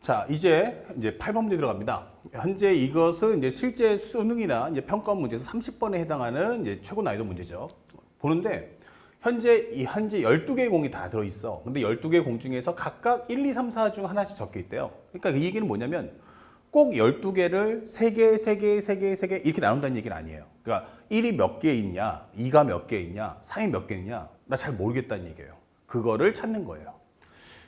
자, 이제 이제 8번 문제 들어갑니다. 현재 이것은 이제 실제 수능이나 이제 평가 문제에서 30번에 해당하는 이제 최고 난이도 문제죠. 보는데 현재 이 현재 12개의 공이 다 들어 있어. 근데 12개의 공 중에서 각각 1, 2, 3, 4 중 하나씩 적혀 있대요. 그러니까 그 얘기는 뭐냐면 꼭 12개를 3개, 3개, 3개, 3개 이렇게 나눈다는 얘기는 아니에요. 그러니까 1이 몇 개 있냐, 2가 몇 개 있냐, 3이 몇 개 있냐, 나 잘 모르겠다는 얘기예요. 그거를 찾는 거예요.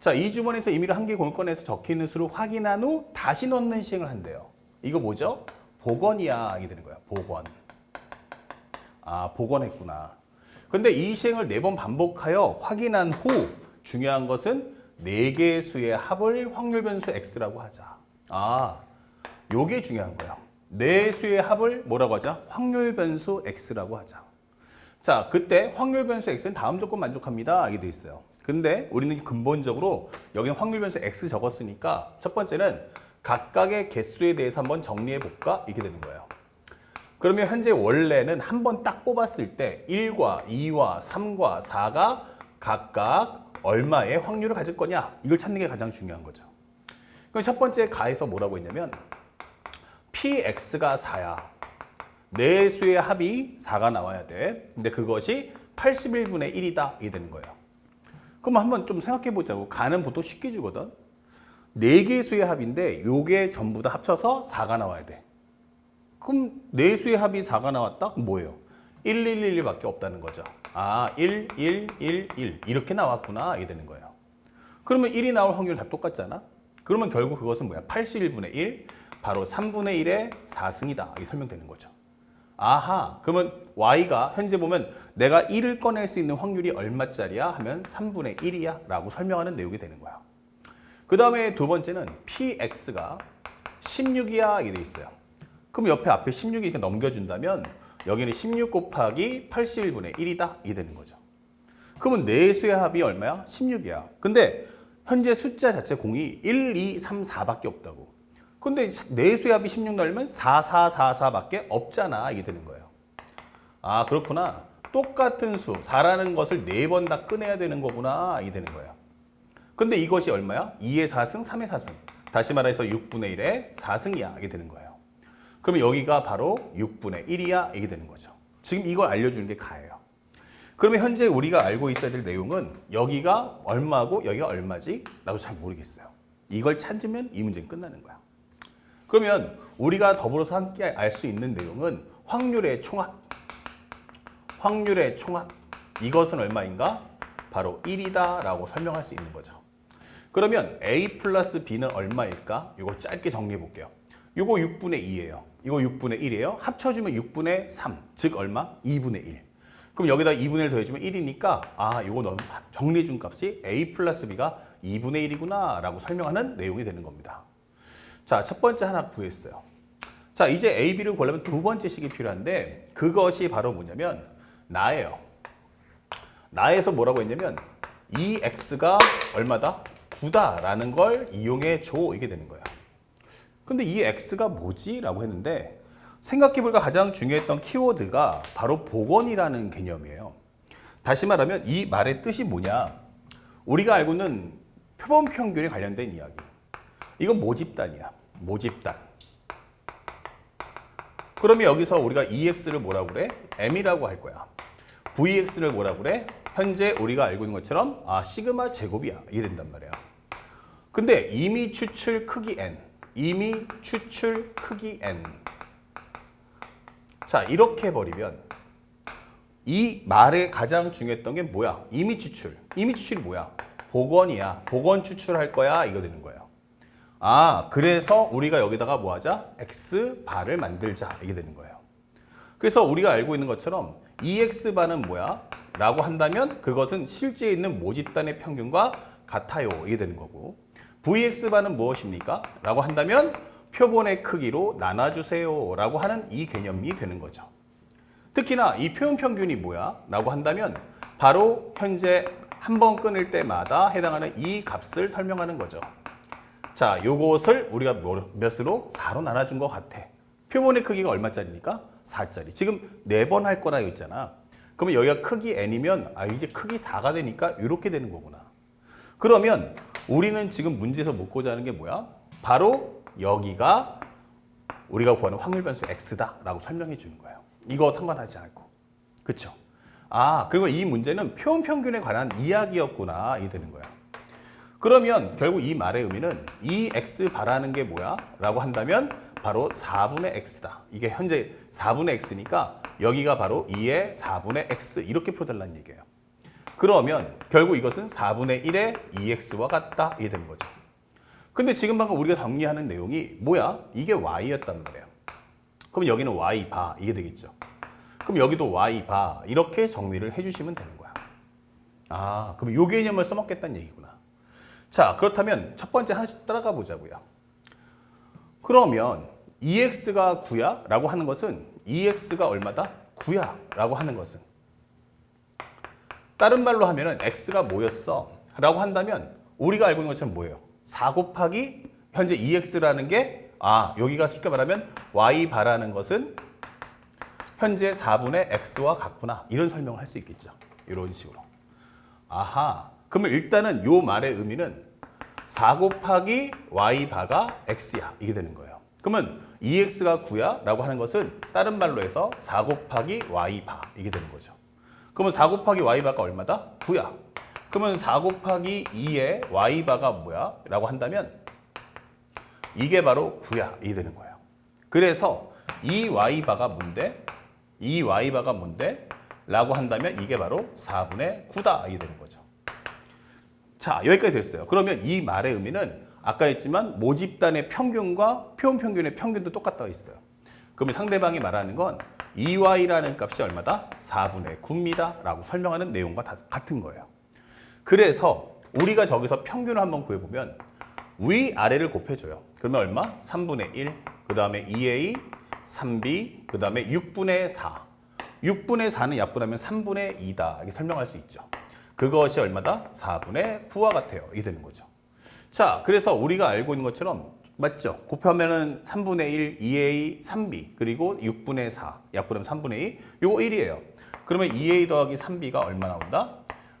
자, 이 주머니에서 임의로 한개 적혀 있는 수를 확인한 후 다시 넣는 시행을 한대요. 이거 뭐죠? 복원이야. 이게 되는 거야. 복원. 아, 복원했구나. 근데 이 시행을 네 번 반복하여 확인한 후 중요한 것은 네 개의 수의 합을 확률 변수 x라고 하자. 아, 요게 중요한 거야. 네 수의 합을 뭐라고 하자? 확률 변수 x라고 하자. 자, 그때 확률 변수 x는 다음 조건 만족합니다. 이게 돼 있어요. 근데 우리는 근본적으로 여기는 확률 변수 x 적었으니까 첫 번째는 각각의 개수에 대해서 한번 정리해 볼까? 이렇게 되는 거예요. 그러면 현재 원래는 한 번 딱 뽑았을 때 1과 2와 3과 4가 각각 얼마의 확률을 가질 거냐? 이걸 찾는 게 가장 중요한 거죠. 그럼 첫 번째 가에서 뭐라고 했냐면 px가 4야. 네 수의 합이 4가 나와야 돼. 근데 그것이 81분의 1이다. 이게 되는 거예요. 그럼 한번 좀 생각해 보자고. 가는 보통 쉽게 주거든. 네 개의 수의 합인데 요게 전부 다 합쳐서 4가 나와야 돼. 그럼 네 수의 합이 4가 나왔다? 그럼 뭐예요? 1, 1, 1, 1밖에 없다는 거죠. 아, 1, 1, 1, 1 이렇게 나왔구나. 이게 되는 거예요. 그러면 1이 나올 확률 다 똑같잖아. 그러면 결국 그것은 뭐야? 81분의 1, 바로 3분의 1의 4승이다. 이게 설명되는 거죠. 아하, 그러면 y가 현재 보면 내가 1을 꺼낼 수 있는 확률이 얼마짜리야? 하면 3분의 1이야 라고 설명하는 내용이 되는 거야. 그 다음에 두 번째는 px가 16이야 이게 돼 있어요. 그럼 옆에 앞에 16이 이렇게 넘겨준다면 여기는 16 곱하기 81분의 1이다 이게 되는 거죠. 그러면 네 수의 합이 얼마야? 16이야. 근데 현재 숫자 자체 공이 1, 2, 3, 4밖에 없다고. 근데 네 수의 합이 16 넣으면 4, 4, 4, 4밖에 없잖아. 이게 되는 거예요. 아, 그렇구나. 똑같은 수, 4라는 것을 네번다 꺼내야 되는 거구나. 이게 되는 거예요. 근데 이것이 얼마야? 2의 4승, 3의 4승. 다시 말해서 6분의 1의 4승이야. 이게 되는 거예요. 그러면 여기가 바로 6분의 1이야. 이게 되는 거죠. 지금 이걸 알려주는 게 가예요. 그러면 현재 우리가 알고 있어야 될 내용은 여기가 얼마고 여기가 얼마지? 나도 잘 모르겠어요. 이걸 찾으면 이 문제는 끝나는 거야. 그러면 우리가 더불어서 함께 알 수 있는 내용은 확률의 총합. 확률의 총합. 이것은 얼마인가? 바로 1이다 라고 설명할 수 있는 거죠. 그러면 A 플러스 B는 얼마일까? 이거 짧게 정리해 볼게요. 이거 6분의 2예요. 이거 6분의 1이에요. 합쳐주면 6분의 3, 즉 얼마? 2분의 1. 그럼 여기다 2분의 1 더해주면 1이니까 아 이거 너무 정리해 준 값이 A 플러스 B가 2분의 1이구나 라고 설명하는 내용이 되는 겁니다. 자, 첫 번째 하나 구했어요. 자, 이제 A, B를 구하려면 두 번째 식이 필요한데 그것이 바로 뭐냐면 나예요. 나에서 뭐라고 했냐면 이 x가 얼마다? 9다라는 걸 이용해 줘 이게 되는 거야. 근데 이 x가 뭐지? 라고 했는데 생각해보니까 가장 중요했던 키워드가 바로 복원이라는 개념이에요. 다시 말하면 이 말의 뜻이 뭐냐? 우리가 알고 있는 표본 평균에 관련된 이야기. 이건 모집단이야. 모집단. 그러면 여기서 우리가 EX를 뭐라고 그래? M이라고 할 거야. VX를 뭐라고 그래? 현재 우리가 알고 있는 것처럼 아 시그마 제곱이야. 이게 된단 말이야. 근데 이미 추출 크기 N. 이미 추출 크기 N. 자, 이렇게 해버리면 이 말의 가장 중요했던 게 뭐야? 이미 추출. 이미 추출이 뭐야? 복원이야. 복원 추출할 거야. 이거 되는 거예요. 아, 그래서 우리가 여기다가 뭐 하자? x 바를 만들자. 이게 되는 거예요. 그래서 우리가 알고 있는 것처럼 EX 바는 뭐야? 라고 한다면 그것은 실제 있는 모집단의 평균과 같아요. 이게 되는 거고. VX 바는 무엇입니까? 라고 한다면 표본의 크기로 나눠주세요. 라고 하는 이 개념이 되는 거죠. 특히나 이 표현 평균이 뭐야? 라고 한다면 바로 현재 한 번 끊을 때마다 해당하는 이 값을 설명하는 거죠. 자, 요것을 우리가 뭐- 몇으로? 4로 나눠준 것 같아. 표본의 크기가 얼마짜리니까? 4짜리. 지금 네 번 할 거라 했잖아. 그러면 여기가 크기 n이면 아 이제 크기 4가 되니까 이렇게 되는 거구나. 그러면 우리는 지금 문제에서 묻고자 하는 게 뭐야? 바로 여기가 우리가 구하는 확률 변수 x다 라고 설명해 주는 거예요. 이거 상관하지 않고. 그렇죠? 아, 그리고 이 문제는 표현 평균에 관한 이야기였구나 이 되는 거야. 그러면 결국 이 말의 의미는 이 x 바라는 게 뭐야? 라고 한다면 바로 4분의 x다. 이게 현재 4분의 x니까 여기가 바로 2의 4분의 x 이렇게 풀어달라는 얘기예요. 그러면 결국 이것은 4분의 1의 2x와 같다 이게 되는 거죠. 근데 지금 방금 우리가 정리하는 내용이 뭐야? 이게 y였단 말이에요. 그럼 여기는 y 바 이게 되겠죠. 그럼 여기도 y 바 이렇게 정리를 해주시면 되는 거야. 아, 그럼 요 개념을 써먹겠다는 얘기구나. 자, 그렇다면 첫 번째 하나씩 따라가 보자고요. 그러면 2x가 9야? 라고 하는 것은 2x가 얼마다? 9야? 라고 하는 것은 다른 말로 하면은 x가 뭐였어? 라고 한다면 우리가 알고 있는 것처럼 뭐예요? 4 곱하기 현재 2x라는 게 아, 여기가 쉽게 말하면 y 바라는 것은 현재 4분의 x와 같구나. 이런 설명을 할 수 있겠죠. 이런 식으로. 아하. 그러면 일단은 요 말의 의미는 4 곱하기 y 바가 x야. 이게 되는 거예요. 그러면 2x가 9야? 라고 하는 것은 다른 말로 해서 4 곱하기 y 바. 이게 되는 거죠. 그러면 4 곱하기 y 바가 얼마다? 9야. 그러면 4 곱하기 2의 y 바가 뭐야? 라고 한다면 이게 바로 9야. 이게 되는 거예요. 그래서 이 y 바가 뭔데? 이 y 바가 뭔데? 라고 한다면 이게 바로 4분의 9다. 이게 되는 거죠. 자, 여기까지 됐어요. 그러면 이 말의 의미는 아까 했지만 모집단의 평균과 표현 평균의 평균도 똑같다고 있어요. 그러면 상대방이 말하는 건 2y라는 값이 얼마다? 4분의 9입니다. 라고 설명하는 내용과 다 같은 거예요. 그래서 우리가 저기서 평균을 한번 구해보면 위, 아래를 곱해줘요. 그러면 얼마? 3분의 1, 그 다음에 2a, 3b, 그 다음에 6분의 4. 6분의 4는 약분하면 3분의 2다. 이렇게 설명할 수 있죠. 그것이 얼마다? 4분의 9와 같아요. 이게 되는 거죠. 자, 그래서 우리가 알고 있는 것처럼 맞죠? 곱하면은 3분의 1, 2a, 3b, 그리고 6분의 4, 약분하면 3분의 2, 요거 1이에요. 그러면 2a 더하기 3b가 얼마 나온다?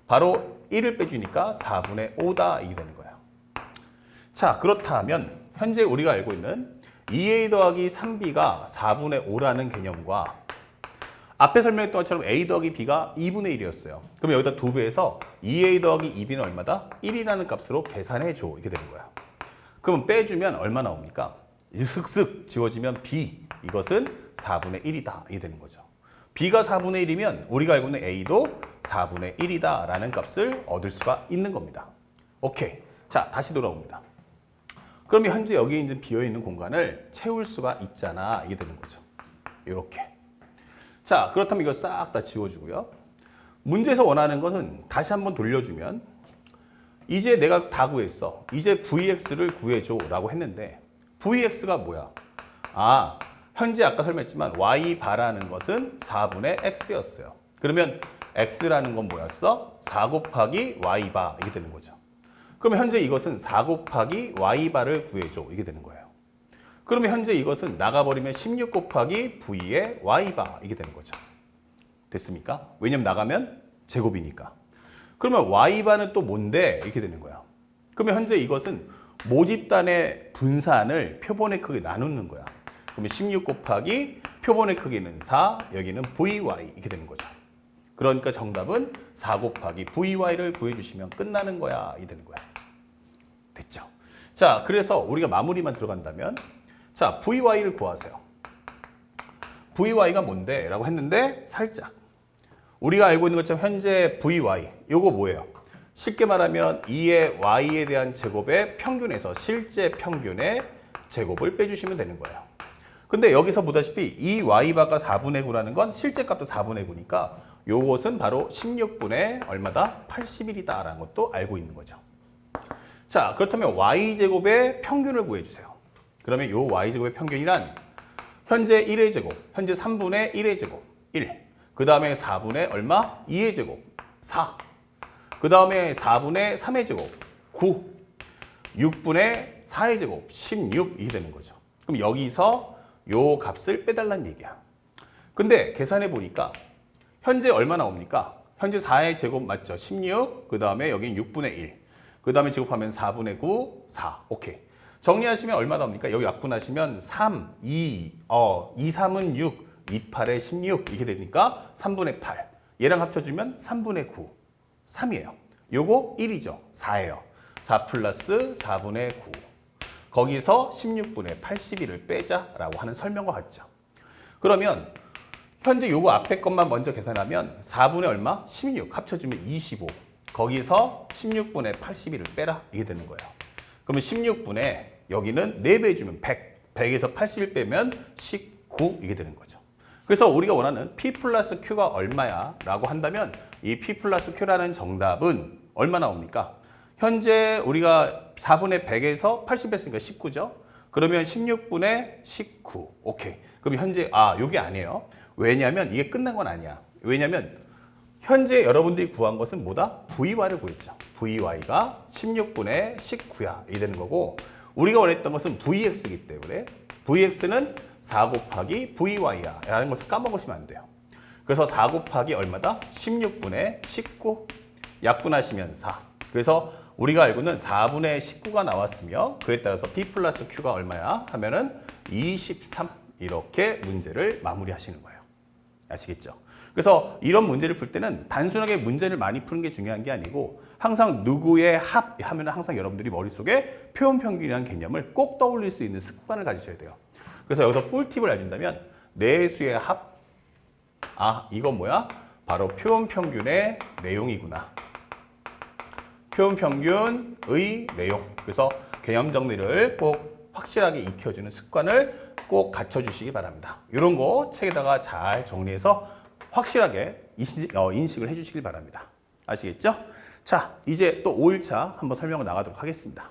바로 1을 빼주니까 4분의 5다 이게 되는 거예요. 자, 그렇다면 현재 우리가 알고 있는 2a 더하기 3b가 4분의 5라는 개념과 앞에 설명했던 것처럼 a 더하기 b가 2분의 1이었어요. 그럼 여기다 두 배해서 2a 더하기 2b는 얼마다? 1이라는 값으로 계산해 줘. 이렇게 되는 거야. 그러면 빼주면 얼마 나옵니까? 슥슥 지워지면 b 이것은 4분의 1이다. 이게 되는 거죠. b가 4분의 1이면 우리가 알고 있는 a도 4분의 1이다 라는 값을 얻을 수가 있는 겁니다. 오케이. 자, 다시 돌아옵니다. 그러면 현재 여기 있는 비어있는 공간을 채울 수가 있잖아. 이게 되는 거죠. 이렇게. 자, 그렇다면 이거 싹 다 지워주고요. 문제에서 원하는 것은 다시 한번 돌려주면 이제 내가 다 구했어. 이제 vx를 구해줘 라고 했는데 vx가 뭐야? 아, 현재 아까 설명했지만 y 바라는 것은 4분의 x였어요. 그러면 x라는 건 뭐였어? 4 곱하기 y 바 이게 되는 거죠. 그러면 현재 이것은 4 곱하기 y 바를 구해줘 이게 되는 거예요. 그러면 현재 이것은 나가버리면 16 곱하기 v의 y바 이게 되는 거죠. 됐습니까? 왜냐면 나가면 제곱이니까. 그러면 y바는 또 뭔데? 이렇게 되는 거야. 그러면 현재 이것은 모집단의 분산을 표본의 크기 나누는 거야. 그러면 16 곱하기 표본의 크기는 4, 여기는 vy 이렇게 되는 거죠. 그러니까 정답은 4 곱하기 vy를 구해주시면 끝나는 거야. 이 되는 거야. 됐죠? 자, 그래서 우리가 마무리만 들어간다면 자, VY를 구하세요. VY가 뭔데? 라고 했는데 살짝 우리가 알고 있는 것처럼 현재 VY 요거 뭐예요? 쉽게 말하면 2의 Y에 대한 제곱의 평균에서 실제 평균의 제곱을 빼주시면 되는 거예요. 근데 여기서 보다시피 이 Y바가 4분의 9라는 건 실제 값도 4분의 9니까 요것은 바로 16분의 얼마다? 81이다 라는 것도 알고 있는 거죠. 자, 그렇다면 Y제곱의 평균을 구해주세요. 그러면 요 y제곱의 평균이란 현재 1의 제곱, 현재 3분의 1의 제곱, 1. 그 다음에 4분의 얼마? 2의 제곱, 4. 그 다음에 4분의 3의 제곱, 9. 6분의 4의 제곱, 16이 되는 거죠. 그럼 여기서 요 값을 빼달라는 얘기야. 근데 계산해 보니까 현재 얼마 나옵니까? 현재 4의 제곱 맞죠? 16. 그 다음에 여긴 6분의 1. 그 다음에 지곱하면 4분의 9, 4. 오케이. 정리하시면 얼마 나옵니까? 여기 약분하시면 3, 2, 어, 2, 3은 6, 2, 8에 16 이렇게 되니까 3분의 8. 얘랑 합쳐주면 3분의 9, 3이에요. 요거 1이죠. 4예요. 4 플러스 4분의 9. 거기서 16분의 81을 빼자라고 하는 설명과 같죠. 그러면 현재 요거 앞에 것만 먼저 계산하면 4분의 얼마? 16 합쳐주면 25. 거기서 16분의 81을 빼라 이게 되는 거예요. 그러면 16분의 여기는 4배 해주면 100. 100에서 81 빼면 19 이게 되는 거죠. 그래서 우리가 원하는 P 플러스 Q가 얼마야? 라고 한다면 이 P 플러스 Q라는 정답은 얼마 나옵니까? 현재 우리가 4분의 100에서 80 뺐으니까 19죠? 그러면 16분의 19. 오케이. 그럼 현재, 아, 요게 아니에요. 왜냐면 이게 끝난 건 아니야. 왜냐면 현재 여러분들이 구한 것은 뭐다? VY를 구했죠. VY가 16분의 19야. 이 되는 거고, 우리가 원했던 것은 VX이기 때문에 VX는 4 곱하기 VY야. 라는 것을 까먹으시면 안 돼요. 그래서 4 곱하기 얼마다? 16분의 19. 약분하시면 4. 그래서 우리가 알고는 4분의 19가 나왔으며 그에 따라서 P 플러스 Q가 얼마야? 하면은 23 이렇게 문제를 마무리하시는 거예요. 아시겠죠? 그래서 이런 문제를 풀 때는 단순하게 문제를 많이 푸는 게 중요한 게 아니고 항상 누구의 합 하면 항상 여러분들이 머릿속에 표현 평균이라는 개념을 꼭 떠올릴 수 있는 습관을 가지셔야 돼요. 그래서 여기서 꿀팁을 알려준다면 내수의 합, 아 이건 뭐야? 바로 표현 평균의 내용이구나. 표현 평균의 내용. 그래서 개념 정리를 꼭 확실하게 익혀주는 습관을 꼭 갖춰주시기 바랍니다. 이런 거 책에다가 잘 정리해서 확실하게 인식, 어, 인식 을 해주시길 바랍니다. 아시겠죠? 자, 이제 또 5일차 한번 설명을 나가도록 하겠습니다.